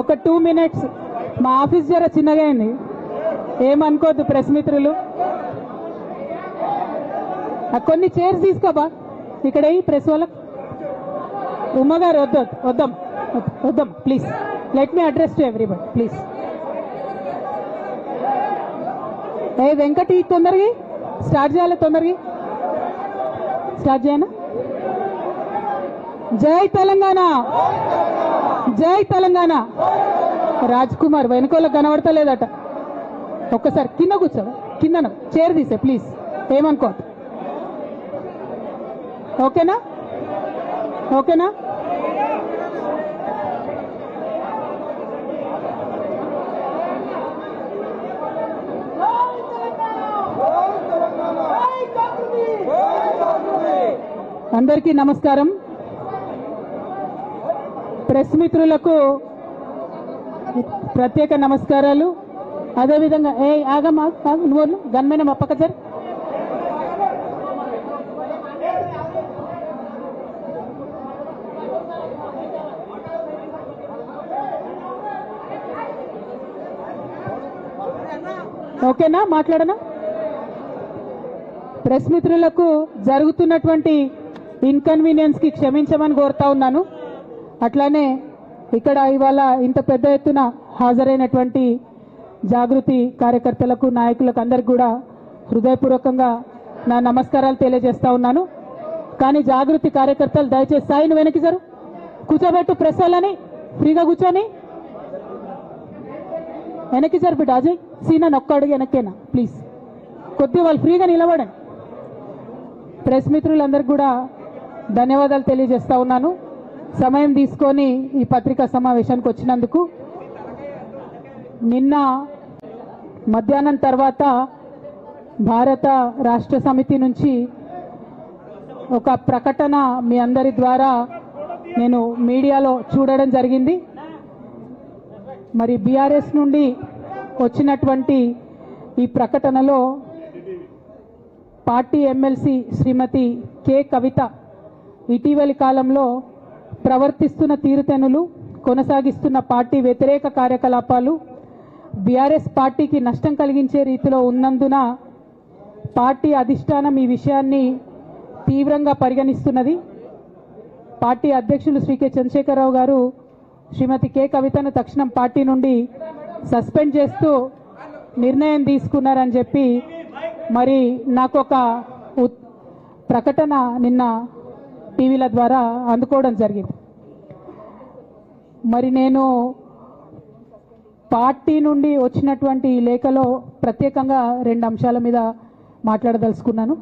ఒక two minutes. మా office జర చిన్నగా అయింది. ఏమనుకోద్దు ప్రెస్ మిత్రులు. ఆ కొన్ని చైర్స్ తీసుకోబా? ఇక్కడ ప్రెస్ వాళ్ళకు ఉమ్మగారు వద్దు వద్దాం వద్దాం please let me address to everybody please ఏ వెంకటి తొందరగా స్టార్ట్ చేయాలి తొందరగా స్టార్ట్ చేయనా? జై తెలంగాణ. జై తెలంగాణ. రాజ్ కుమార్ వెనుకోలకు కనబడతలేదట. ఒక్కసారి కింద కూర్చో కింద చైర్ తీసే ప్లీజ్. ఏమనుకో ఓకేనా? ఓకేనా? అందరికీ నమస్కారం. ప్రెస్ మిత్రులకు ప్రత్యేక నమస్కారాలు. అదేవిధంగా ఏ ఆగమ్మా నువ్వు గన్మైన మా సార్ ఓకేనా? మాట్లాడనా? ప్రెస్ మిత్రులకు జరుగుతున్నటువంటి ఇన్కన్వీనియన్స్కి క్షమించమని కోరుతా ఉన్నాను. అట్లానే ఇక్కడ ఇవాళ ఇంత పెద్ద ఎత్తున హాజరైనటువంటి జాగృతి కార్యకర్తలకు నాయకులకు అందరికి కూడా హృదయపూర్వకంగా నా నమస్కారాలు తెలియజేస్తా ఉన్నాను. కానీ జాగృతి కార్యకర్తలు దయచేసి సాయిని వెనక్కి జరు. కూర్చోబెట్టు ప్రెస్ వాళ్ళని ఫ్రీగా కూర్చొని. వెనక్కి జరు బిడ్డ అజయ్. సీనా ఒక్క అడుగు వెనక్కేనా? ప్లీజ్. కొద్దిగా వాళ్ళు ఫ్రీగా నిలబడండి. ప్రెస్ మిత్రులందరికీ కూడా ధన్యవాదాలు తెలియజేస్తా ఉన్నాను. సమయం తీసుకొని ఈ పత్రికా సమావేశానికి వచ్చినందుకు నిన్న మధ్యాహ్నం తర్వాత భారత రాష్ట్ర సమితి నుంచి ఒక ప్రకటన మీ అందరి ద్వారా నేను మీడియాలో చూడడం జరిగింది. మరి బీఆర్ఎస్ నుండి వచ్చినటువంటి ఈ ప్రకటనలో party MLC Shrimati K Kavitha ఇటీవలి కాలంలో ప్రవర్తిస్తున్న తీరుతెనులు కొనసాగిస్తున్న పార్టీ వ్యతిరేక కార్యకలాపాలు బీఆర్ఎస్ పార్టీకి నష్టం కలిగించే రీతిలో ఉన్నందున పార్టీ అధిష్టానం ఈ విషయాన్ని తీవ్రంగా పరిగణిస్తున్నది. పార్టీ అధ్యక్షులు శ్రీ కె. చంద్రశేఖరరావు గారు శ్రీమతి కె. కవితను తక్షణం పార్టీ నుండి సస్పెండ్ చేస్తూ నిర్ణయం తీసుకున్నారని చెప్పి మరి నాకు ఒక ఉత్- ప్రకటన నిన్న టీవీల ద్వారా అందుకోవడం జరిగింది. మరి నేను పార్టీ నుండి వచ్చినటువంటి ఈ లేఖలో ప్రత్యేకంగా రెండు అంశాల మీద మాట్లాడదలుచుకున్నాను.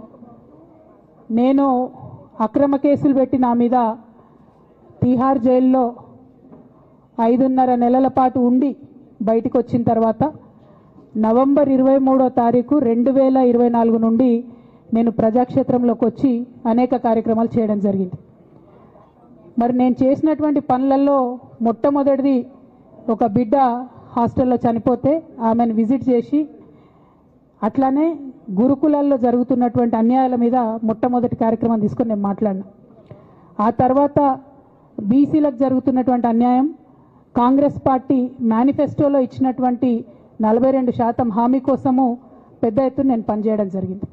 నేను అక్రమ కేసులు పెట్టి నా మీద తీహార్ జైల్లో ఐదున్నర నెలల పాటు ఉండి బయటికి వచ్చిన తర్వాత నవంబర్ ఇరవై మూడో తారీఖు రెండు వేల ఇరవై నాలుగు నుండి నేను ప్రజాక్షేత్రంలోకి వచ్చి అనేక కార్యక్రమాలు చేయడం జరిగింది. మరి నేను చేసినటువంటి పనులలో మొట్టమొదటిది ఒక బిడ్డ హాస్టల్లో చనిపోతే ఆమెను విజిట్ చేసి అట్లానే గురుకులాల్లో జరుగుతున్నటువంటి అన్యాయాల మీద మొట్టమొదటి కార్యక్రమం తీసుకొని నేను మాట్లాడినా. ఆ తర్వాత బీసీలకు జరుగుతున్నటువంటి అన్యాయం కాంగ్రెస్ పార్టీ మేనిఫెస్టోలో ఇచ్చినటువంటి నలభై రెండు శాతం హామీ కోసము పెద్ద ఎత్తున నేను పనిచేయడం జరిగింది.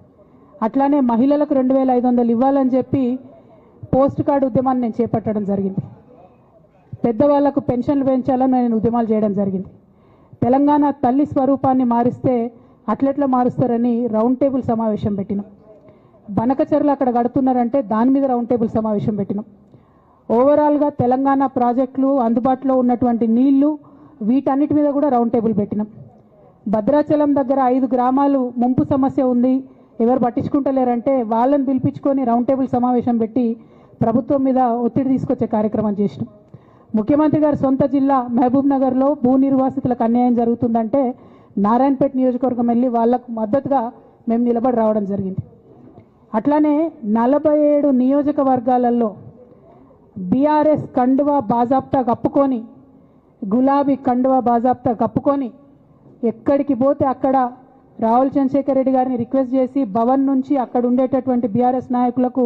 అట్లానే మహిళలకు రెండు వేల ఐదు వందలు ఇవ్వాలని చెప్పి పోస్ట్ కార్డు ఉద్యమాన్ని నేను చేపట్టడం జరిగింది. పెద్దవాళ్ళకు పెన్షన్లు పెంచాలని నేను ఉద్యమాలు చేయడం జరిగింది. తెలంగాణ తల్లి స్వరూపాన్ని మారిస్తే అట్లెట్లా మారుస్తారని రౌండ్ టేబుల్ సమావేశం పెట్టినాం. బనకచర్లు అక్కడ కడుతున్నారంటే దాని మీద రౌండ్ టేబుల్ సమావేశం పెట్టినాం. ఓవరాల్గా తెలంగాణ ప్రాజెక్టులు అందుబాటులో ఉన్నటువంటి నీళ్ళు వీటన్నిటి మీద కూడా రౌండ్ టేబుల్ పెట్టినాం. భద్రాచలం దగ్గర ఐదు గ్రామాలు ముంపు సమస్య ఉంది. ఎవరు పట్టించుకుంటలేరంటే వాళ్ళని పిలిపించుకొని రౌండ్ టేబుల్ సమావేశం పెట్టి ప్రభుత్వం మీద ఒత్తిడి తీసుకొచ్చే కార్యక్రమం చేసినాం. ముఖ్యమంత్రి గారి సొంత జిల్లా మహబూబ్ నగర్లో భూ నిర్వాసితులకు అన్యాయం జరుగుతుందంటే నారాయణపేట నియోజకవర్గం వెళ్ళి వాళ్ళకు మద్దతుగా మేము నిలబడి రావడం జరిగింది. అట్లానే నలభై ఏడు నియోజకవర్గాలలో బీఆర్ఎస్ కండువా బాజాప్తా కప్పుకొని గులాబీ కండువా బాజాప్తా కప్పుకొని ఎక్కడికి పోతే అక్కడ రావుల్ చంద్రశేఖర్ రెడ్డి గారిని రిక్వెస్ట్ చేసి భవన్ నుంచి అక్కడ ఉండేటటువంటి బీఆర్ఎస్ నాయకులకు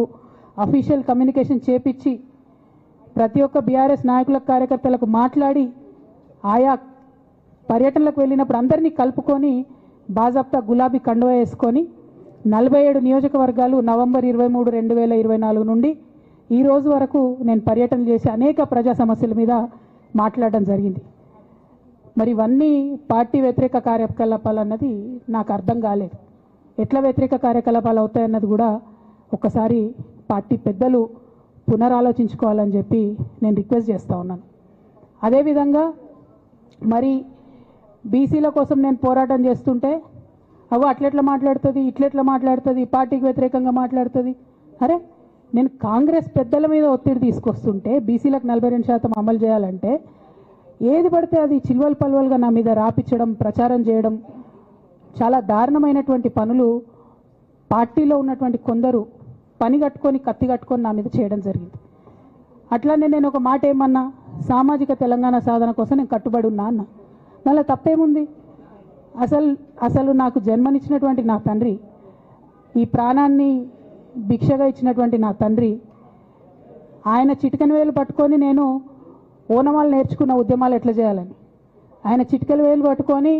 అఫీషియల్ కమ్యూనికేషన్ చేపించి ప్రతి ఒక్క బీఆర్ఎస్ నాయకుల కార్యకర్తలకు మాట్లాడి ఆయా పర్యటనలకు వెళ్ళినప్పుడు అందరినీ కలుపుకొని బాజాప్తా గులాబీ కండువా వేసుకొని నలభై ఏడు నియోజకవర్గాలు నవంబర్ ఇరవై మూడు రెండు వేల ఇరవై నాలుగు నుండి ఈ రోజు వరకు నేను పర్యటన చేసి అనేక ప్రజా సమస్యల మీద మాట్లాడడం జరిగింది. మరి ఇవన్నీ పార్టీ వ్యతిరేక కార్యకలాపాలు అన్నది నాకు అర్థం కాలేదు. ఎట్లా వ్యతిరేక కార్యకలాపాలు అవుతాయన్నది కూడా ఒకసారి పార్టీ పెద్దలు పునరాలోచించుకోవాలని చెప్పి నేను రిక్వెస్ట్ చేస్తూ ఉన్నాను. అదేవిధంగా మరి బీసీల కోసం నేను పోరాటం చేస్తుంటే అవు అట్లెట్లా మాట్లాడుతుంది ఇట్లెట్లా మాట్లాడుతుంది పార్టీకి వ్యతిరేకంగా మాట్లాడుతుంది? అరే నేను కాంగ్రెస్ పెద్దల మీద ఒత్తిడి తీసుకొస్తుంటే బీసీలకు నలభై రెండు శాతం అమలు చేయాలంటే ఏది పడితే అది చిల్వల్ పల్వల్గా నా మీద రాపించడం ప్రచారం చేయడం చాలా దారుణమైనటువంటి పనులు పార్టీలో ఉన్నటువంటి కొందరు పని కట్టుకొని కత్తి కట్టుకొని నా మీద చేయడం జరిగింది. అట్లానే నేను ఒక మాట ఏమన్నా సామాజిక తెలంగాణ సాధన కోసం నేను కట్టుబడి ఉన్నా అన్న. మళ్ళీ తప్పేముంది? అసలు అసలు నాకు జన్మనిచ్చినటువంటి నా తండ్రి ఈ ప్రాణాన్ని భిక్షగా ఇచ్చినటువంటి నా తండ్రి ఆయన చిటికెన వేలు పట్టుకొని నేను ఓనమాలు నేర్చుకున్న ఉద్యమాలు ఎట్లా చేయాలని? ఆయన చిటికలు వేలు పట్టుకొని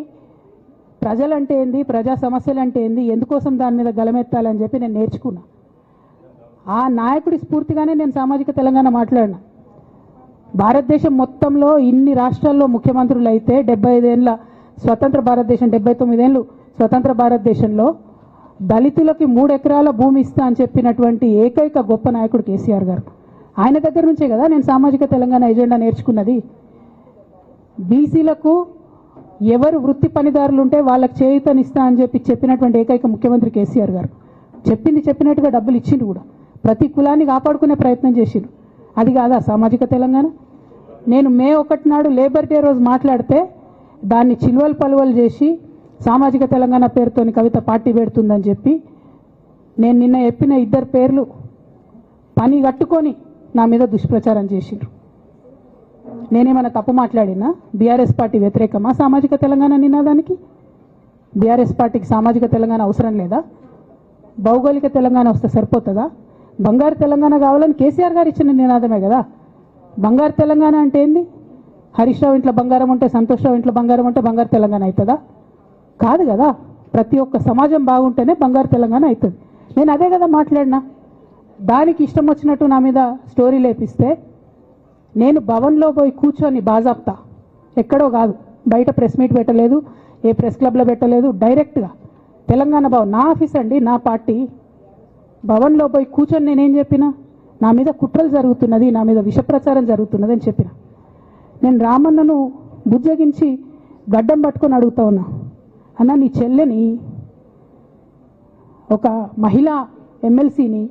ప్రజలంటే ఏంది ప్రజా సమస్యలు అంటే ఏంది ఎందుకోసం దాని మీద గలమెత్తాలని చెప్పి నేను నేర్చుకున్నా. ఆ నాయకుడి స్ఫూర్తిగానే నేను సామాజిక తెలంగాణ మాట్లాడినా. భారతదేశం మొత్తంలో ఇన్ని రాష్ట్రాల్లో ముఖ్యమంత్రులు అయితే డెబ్బై ఐదేళ్ళ స్వతంత్ర భారతదేశం డెబ్బై తొమ్మిదేళ్ళు స్వతంత్ర భారతదేశంలో దళితులకి మూడు ఎకరాల భూమి ఇస్తా అని చెప్పినటువంటి ఏకైక గొప్ప నాయకుడు కేసీఆర్ గారు. ఆయన దగ్గర నుంచే కదా నేను సామాజిక తెలంగాణ ఎజెండా నేర్చుకున్నది? బీసీలకు ఎవరు వృత్తి పనిదారులు ఉంటే వాళ్ళకి చేయుతనిస్తా అని చెప్పి చెప్పినటువంటి ఏకైక ముఖ్యమంత్రి కేసీఆర్ గారు. చెప్పింది చెప్పినట్టుగా డబ్బులు ఇచ్చిండు కూడా. ప్రతి కులాన్ని కాపాడుకునే ప్రయత్నం చేసిండు అది కాదా సామాజిక తెలంగాణ? నేను మే ఒకటి నాడు లేబర్ డే రోజు మాట్లాడితే దాన్ని చిలువలు పలువలు చేసి సామాజిక తెలంగాణ పేరుతోని కవిత పార్టీ పెడుతుందని చెప్పి నేను నిన్న చెప్పిన ఇద్దరు పేర్లు పని కట్టుకొని నా మీద దుష్ప్రచారం చేసిండ్రు. నేనేమైనా తప్పు మాట్లాడినా? బీఆర్ఎస్ పార్టీ వ్యతిరేకమా? సామాజిక తెలంగాణ నినాదానికి? బీఆర్ఎస్ పార్టీకి సామాజిక తెలంగాణ అవసరం లేదా? భౌగోళిక తెలంగాణ వస్తే సరిపోతుందా? బంగారు తెలంగాణ కావాలని కేసీఆర్ గారు ఇచ్చిన నినాదమే కదా. బంగారు తెలంగాణ అంటే ఏంది? హరీష్ రావు ఇంట్లో బంగారం ఉంటే సంతోష్ రావు ఇంట్లో బంగారం ఉంటే బంగారు తెలంగాణ అవుతుందా? కాదు కదా. ప్రతి ఒక్క సమాజం బాగుంటేనే బంగారు తెలంగాణ అవుతుంది. నేను అదే కదా మాట్లాడినా. దానికి ఇష్టం వచ్చినట్టు నా మీద స్టోరీ లేపిస్తే నేను భవన్లో పోయి కూర్చొని బాజాప్తా. ఎక్కడో కాదు. బయట ప్రెస్ మీట్ పెట్టలేదు. ఏ ప్రెస్ క్లబ్లో పెట్టలేదు. డైరెక్ట్గా తెలంగాణ భవన్ నా ఆఫీస్ అండి నా పార్టీ. భవన్లో పోయి కూర్చొని నేనేం చెప్పిన? నా మీద కుట్రలు జరుగుతున్నది నా మీద విషప్రచారం జరుగుతున్నది అని చెప్పిన. నేను రామన్నను బుజ్జగించి గడ్డం పట్టుకొని అడుగుతా ఉన్నా. అన్న నీ చెల్లెని ఒక మహిళా ఎమ్మెల్సీని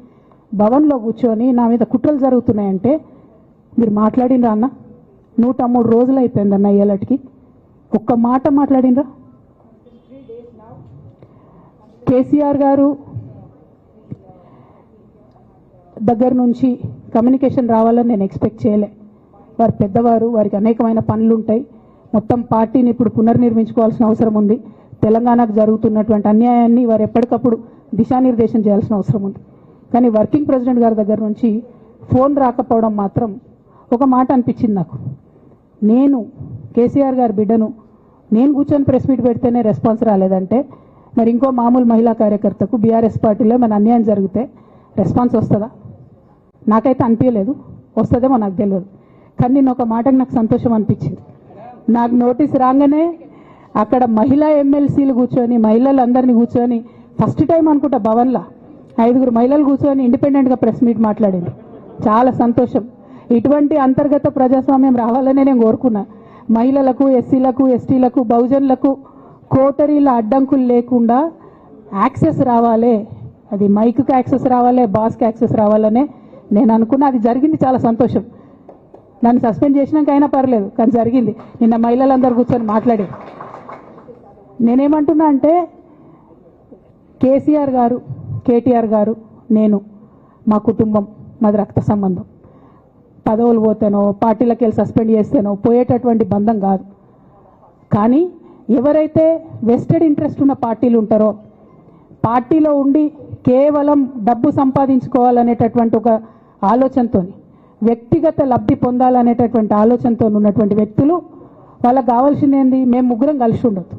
భవన్లో కూర్చొని నా మీద కుట్రలు జరుగుతున్నాయంటే మీరు మాట్లాడినరా అన్న? నూట మూడు రోజులు అయిపోయింది అన్న ఏలటికి ఒక్క మాట మాట్లాడినరా? కేసీఆర్ గారు దగ్గర నుంచి కమ్యూనికేషన్ రావాలని నేను ఎక్స్పెక్ట్ చేయలే. వారు పెద్దవారు వారికి అనేకమైన పనులు ఉంటాయి మొత్తం పార్టీని ఇప్పుడు పునర్నిర్మించుకోవాల్సిన అవసరం ఉంది. తెలంగాణకు జరుగుతున్నటువంటి అన్యాయాన్ని వారు ఎప్పటికప్పుడు దిశానిర్దేశం చేయాల్సిన అవసరం ఉంది. కానీ వర్కింగ్ ప్రెసిడెంట్ గారి దగ్గర నుంచి ఫోన్ రాకపోవడం మాత్రం ఒక మాట అనిపించింది నాకు. నేను కేసీఆర్ గారి బిడ్డను నేను కూర్చొని ప్రెస్ మీట్ పెడితేనే రెస్పాన్స్ రాలేదంటే మరి ఇంకో మామూలు మహిళా కార్యకర్తకు బీఆర్ఎస్ పార్టీలో మన అన్యాయం జరిగితే రెస్పాన్స్ వస్తుందా? నాకైతే అనిపించలేదు. వస్తుందేమో నాకు తెలియదు. కానీ నేను ఒక మాటకు నాకు సంతోషం అనిపించింది. నాకు నోటీస్ రాగానే అక్కడ మహిళా ఎమ్మెల్సీలు కూర్చొని మహిళలు అందరినీ కూర్చొని ఫస్ట్ టైం అనుకుంటా భవన్లో ఐదుగురు మహిళలు కూర్చొని ఇండిపెండెంట్గా ప్రెస్ మీట్ మాట్లాడింది. చాలా సంతోషం. ఇటువంటి అంతర్గత ప్రజాస్వామ్యం రావాలనే నేను కోరుకున్నా. మహిళలకు ఎస్సీలకు ఎస్టీలకు బహుజనులకు కోటరీల అడ్డంకులు లేకుండా యాక్సెస్ రావాలి. అది మైక్కి యాక్సెస్ రావాలి బాస్కి యాక్సెస్ రావాలనే నేను అనుకున్నా. అది జరిగింది చాలా సంతోషం. నన్ను సస్పెండ్ చేసినాక అయినా పర్లేదు కానీ జరిగింది. నిన్న మహిళలందరూ కూర్చొని మాట్లాడి నేనేమంటున్నా అంటే కేసీఆర్ గారు కేటీఆర్ గారు నేను మా కుటుంబం మాది రక్త సంబంధం. పదవులు పోతేనో పార్టీలకు వెళ్ళి సస్పెండ్ చేస్తేనో పోయేటటువంటి బంధం కాదు. కానీ ఎవరైతే వెస్టెడ్ ఇంట్రెస్ట్ ఉన్న పార్టీలు ఉంటారో పార్టీలో ఉండి కేవలం డబ్బు సంపాదించుకోవాలనేటటువంటి ఒక ఆలోచనతో వ్యక్తిగత లబ్ధి పొందాలనేటటువంటి ఆలోచనతో ఉన్నటువంటి వ్యక్తులు వాళ్ళకి కావాల్సింది ఏంది? మేము ముగ్గురం కలిసి ఉండొద్దు.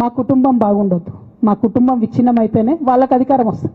మా కుటుంబం బాగుండొద్దు. మా కుటుంబం విచ్ఛిన్నమైతేనే వాళ్ళకి అధికారం వస్తుంది.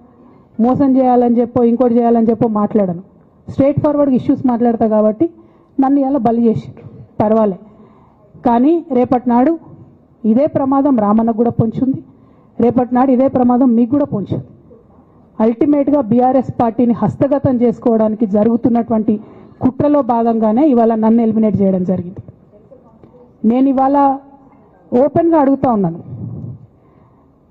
మోసం చేయాలని చెప్పో ఇంకోటి చేయాలని చెప్పో మాట్లాడను. స్ట్రేట్ ఫార్వర్డ్ ఇష్యూస్ మాట్లాడతా కాబట్టి నన్ను ఇలా బలి చేసి పర్వాలే. కానీ రేపటి నాడు ఇదే ప్రమాదం రామన్నకు కూడా పొంచుంది. రేపటి నాడు ఇదే ప్రమాదం మీకు కూడా పొంచుంది. అల్టిమేట్గా బీఆర్ఎస్ పార్టీని హస్తగతం చేసుకోవడానికి జరుగుతున్నటువంటి కుట్రలో భాగంగానే ఇవాళ నన్ను ఎలిమినేట్ చేయడం జరిగింది. నేను ఇవాళ ఓపెన్గా అడుగుతా ఉన్నాను.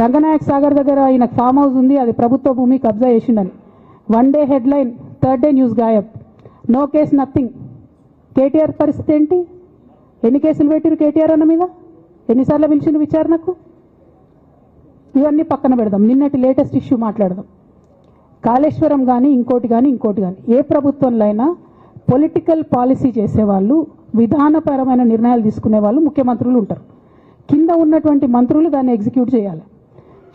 రంగనాయక్ సాగర్ దగ్గర ఈయన ఫామ్ హౌస్ ఉంది అది ప్రభుత్వ భూమి కబ్జా చేసిండని. One day headline third day news గాయబ్. No case nothing KTR పరిస్థితి ఏంటి? ఎన్ని కేసులు పెట్టిరు కేటీఆర్ అన్న మీద? ఎన్నిసార్లు పిలిచిన విచారణకు? ఇవన్నీ పక్కన పెడదాం. నిన్నటి లేటెస్ట్ ఇష్యూ మాట్లాడదాం. కాళేశ్వరం కానీ ఇంకోటి కానీ ఇంకోటి కానీ ఏ ప్రభుత్వంలో అయినా పొలిటికల్ పాలసీ చేసేవాళ్ళు విధానపరమైన నిర్ణయాలు తీసుకునే వాళ్ళు ముఖ్యమంత్రులు ఉంటారు. కింద ఉన్నటువంటి మంత్రులు దాన్ని ఎగ్జిక్యూట్ చేయాలి.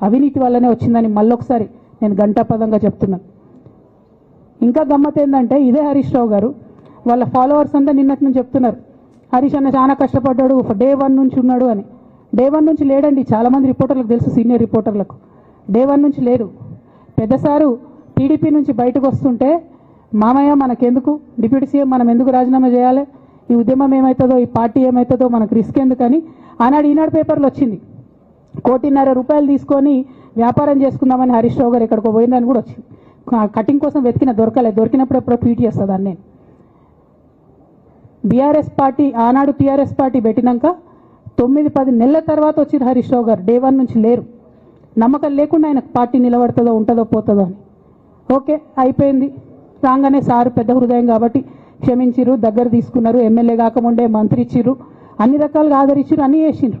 అవినీతి వల్లనే వచ్చిందని మళ్ళొకసారి నేను గంటాపదంగా చెప్తున్నాను ఇంకా గమ్మత్ ఏంటంటే ఇదే హరీష్ రావు గారు వాళ్ళ ఫాలోవర్స్ అంతా నిన్నటి నుంచి చెప్తున్నారు హరీష్ అన్న చాలా కష్టపడ్డాడు డే వన్ నుంచి ఉన్నాడు అని. డే వన్ నుంచి లేడండి చాలామంది రిపోర్టర్లకు తెలుసు సీనియర్ రిపోర్టర్లకు. డే వన్ నుంచి లేరు. పెద్ద సారు టీడీపీ నుంచి బయటకు వస్తుంటే మామయ్య మనకెందుకు? డిప్యూటీ సీఎం మనం ఎందుకు రాజీనామా చేయాలి? ఈ ఉద్యమం ఏమవుతుందో ఈ పార్టీ ఏమవుతుందో మనకు రిస్క్ ఎందుకని? ఆనాడు ఈనాడు పేపర్లు వచ్చింది. కోటిన్నర రూపాయలు తీసుకొని వ్యాపారం చేసుకుందామని హరీష్ రావు గారు ఎక్కడికో పోయిందని కూడా వచ్చింది. కటింగ్ కోసం వెతికిన దొరకలేదు దొరికినప్పుడు ఎప్పుడో ట్వీట్ చేస్తుందని నేను. బీఆర్ఎస్ పార్టీ ఆనాడు టీఆర్ఎస్ పార్టీ పెట్టినాక తొమ్మిది పది నెలల తర్వాత వచ్చిన హరీష్ రావు గారు డే వన్ నుంచి లేరు. నమ్మకం లేకుండా ఆయన పార్టీ నిలబడుతుందో ఉంటుందో పోతుందో అని. ఓకే అయిపోయింది. రాగానే సారు పెద్ద హృదయం కాబట్టి క్షమించిరు దగ్గర తీసుకున్నారు ఎమ్మెల్యే కాకముండే మంత్రి ఇచ్చిర్రు అన్ని రకాలుగా ఆదరించారు అన్నీ చేసిండ్రు.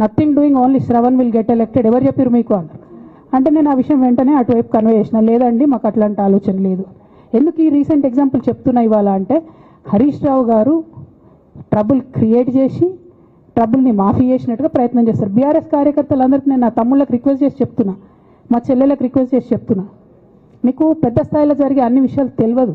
nothing doing only Sravan will get elected ఎవరు చెప్పారు మీకు అన్నారు అంటే నేను ఆ విషయం వెంటనే అటువైపు కన్వే చేసిన. లేదండి మాకు అట్లాంటి ఆలోచన లేదు. ఎందుకు ఈ రీసెంట్ ఎగ్జాంపుల్ చెప్తున్నా ఇవాళ అంటే హరీష్ రావు గారు ట్రబుల్ క్రియేట్ చేసి ట్రబుల్ని మాఫీ చేసినట్టుగా ప్రయత్నం చేస్తారు. బీఆర్ఎస్ కార్యకర్తలందరికీ నేను నా తమ్ముళ్ళకి రిక్వెస్ట్ చేసి చెప్తున్నా. మా చెల్లెలకు రిక్వెస్ట్ చేసి చెప్తున్నా. మీకు పెద్ద స్థాయిలో జరిగే అన్ని విషయాలు తెలియదు.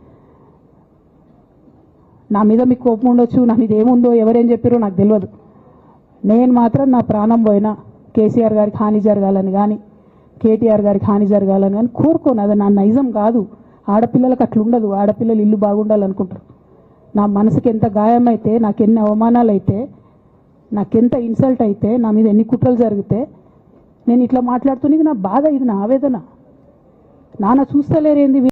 నా మీద మీకు కోపం ఉండొచ్చు నా మీద ఏముందో ఎవరేం చెప్పారో నాకు తెలియదు. నేను మాత్రం నా ప్రాణం పోయినా కేసీఆర్ గారికి హాని జరగాలని కానీ కేటీఆర్ గారికి హాని జరగాలని కానీ కోరుకోను. అది నా నైజం కాదు. ఆడపిల్లలకు అట్లా ఉండదు. ఆడపిల్లలు ఇల్లు బాగుండాలనుకుంటారు. నా మనసుకి ఎంత గాయమైతే నాకు ఎన్ని అవమానాలు అయితే నాకెంత ఇన్సల్ట్ అయితే నా మీద ఎన్ని కుట్రలు జరిగితే నేను ఇట్లా మాట్లాడుతున్నది నా బాధ ఇది నా ఆవేదన. నాన్న చూస్తలేరేంది